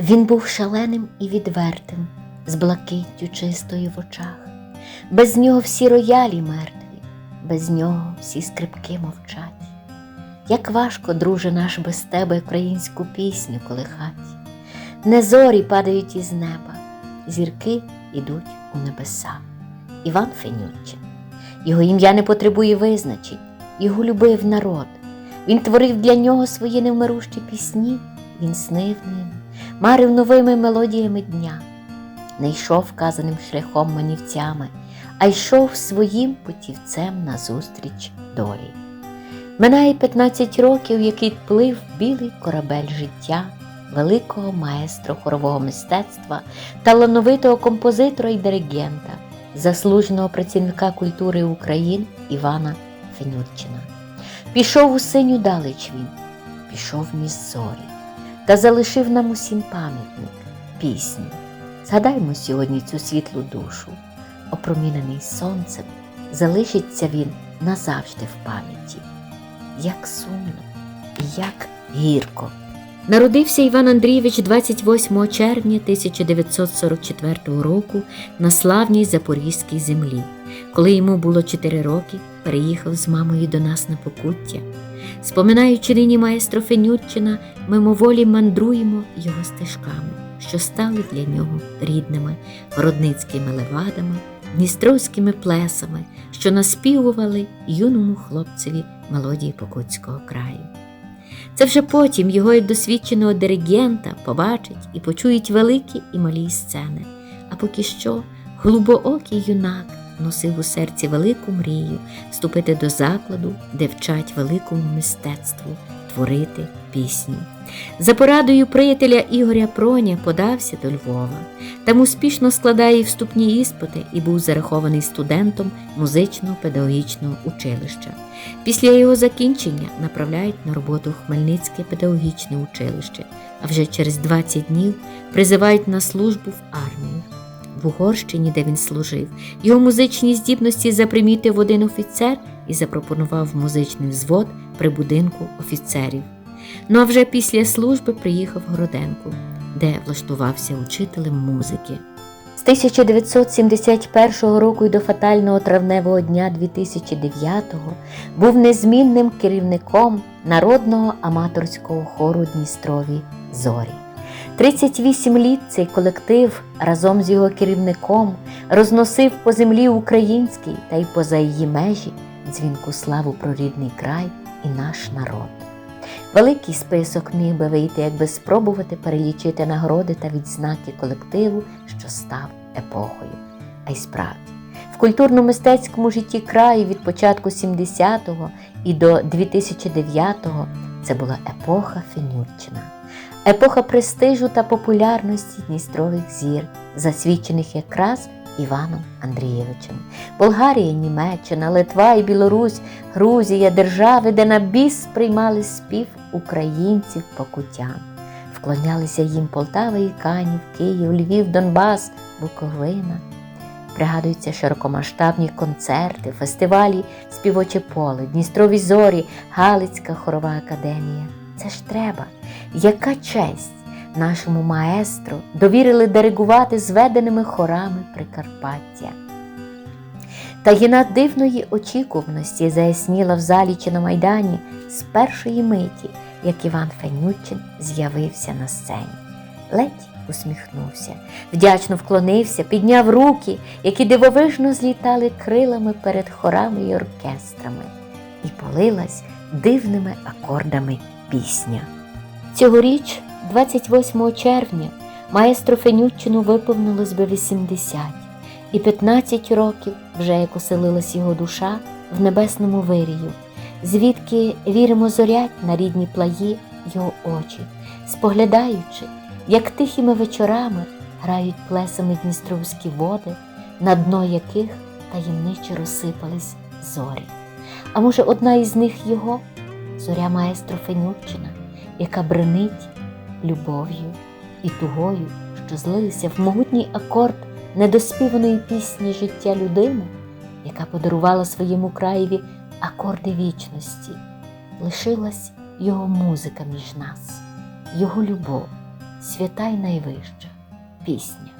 Він був шаленим і відвертим, з блакиттю чистою в очах. Без нього всі роялі мертві, без нього всі скрипки мовчать. Як важко, друже наш, без тебе українську пісню колихать. Не зорі падають із неба, зірки йдуть у небеса. Іван Фенютчин. Його ім'я не потребує визначень, його любив народ. Він творив для нього свої невмирущі пісні, він снив ним, марив новими мелодіями дня, не йшов вказаним шляхом манівцями, а йшов своїм путівцем назустріч долі. Минає 15 років, який плив білий корабель життя, великого маестро хорового мистецтва, талановитого композитора і диригента, заслуженого працівника культури України Івана Фенютчина. Пішов у синю далеч він, пішов між зорі, та залишив нам усім пам'ятник, пісню. Згадаймо сьогодні цю світлу душу, опромінений сонцем, залишиться він назавжди в пам'яті. Як сумно як гірко. Народився Іван Андрійович 28 червня 1944 року на славній Запорізькій землі. Коли йому було 4 роки, переїхав з мамою до нас на покуття. Споминаючи нині маестро Фенютчина, мимоволі мандруємо його стежками, що стали для нього рідними городницькими левадами, дністровськими плесами, що наспівували юному хлопцеві мелодії Покутського краю. Це вже потім його як досвідченого диригента побачать і почують великі і малі сцени. А поки що глубоокий юнак носив у серці велику мрію вступити до закладу, де вчать великому мистецтву творити пісню. За порадою приятеля Ігоря Проня подався до Львова. Там успішно складає вступні іспити і був зарахований студентом музичного педагогічного училища. Після його закінчення направляють на роботу Хмельницьке педагогічне училище, а вже через 20 днів призивають на службу в армію. В Угорщині, де він служив, його музичні здібності запримітив один офіцер і запропонував музичний взвод при будинку офіцерів. Ну а вже після служби приїхав в Городенку, де влаштувався учителем музики. З 1971 року й до фатального травневого дня 2009-го був незмінним керівником народного аматорського хору Дністрові Зорі. 38 літ цей колектив разом з його керівником розносив по землі українській та й поза її межі дзвінку славу про рідний край і наш народ. Великий список міг би вийти, якби спробувати перелічити нагороди та відзнаки колективу, що став епохою. А й справді, в культурно-мистецькому житті краю від початку 70-го і до 2009-го це була епоха Фенютчина, епоха престижу та популярності Дністрових зір, засвідчених якраз Іваном Андрійовичем. Болгарія, Німеччина, Литва і Білорусь, Грузія, держави, де на біс сприймали спів українців покутян. Вклонялися їм Полтава і Канів, Київ, Львів, Донбас, Буковина. Пригадуються широкомасштабні концерти, фестивалі Співоче поле, Дністрові зорі, Галицька хорова академія. Це ж треба. Яка честь нашому маестро довірили диригувати зведеними хорами Прикарпаття. Та гіна дивної очікуваності заясніла в залі чи на майдані з першої миті, як Іван Фенютчин з'явився на сцені. Ледь усміхнувся, вдячно вклонився, підняв руки, які дивовижно злітали крилами перед хорами й оркестрами, і полилась дивними акордами пісня. Цьогоріч, 28 червня, маестро Фенютчину виповнилось би 80, і 15 років вже як оселилась його душа в небесному вирію, звідки віримо зорять на рідні плаї його очі, споглядаючи, як тихими вечорами грають плесами дністровські води, на дно яких таємниче розсипались зорі. А може, одна із них його зоря маестро Фенютчина, яка бренить любов'ю і тугою, що злилися в могутній акорд недоспіваної пісні життя людини, яка подарувала своєму краєві акорди вічності, лишилась його музика між нас, його любов, свята й найвища пісня.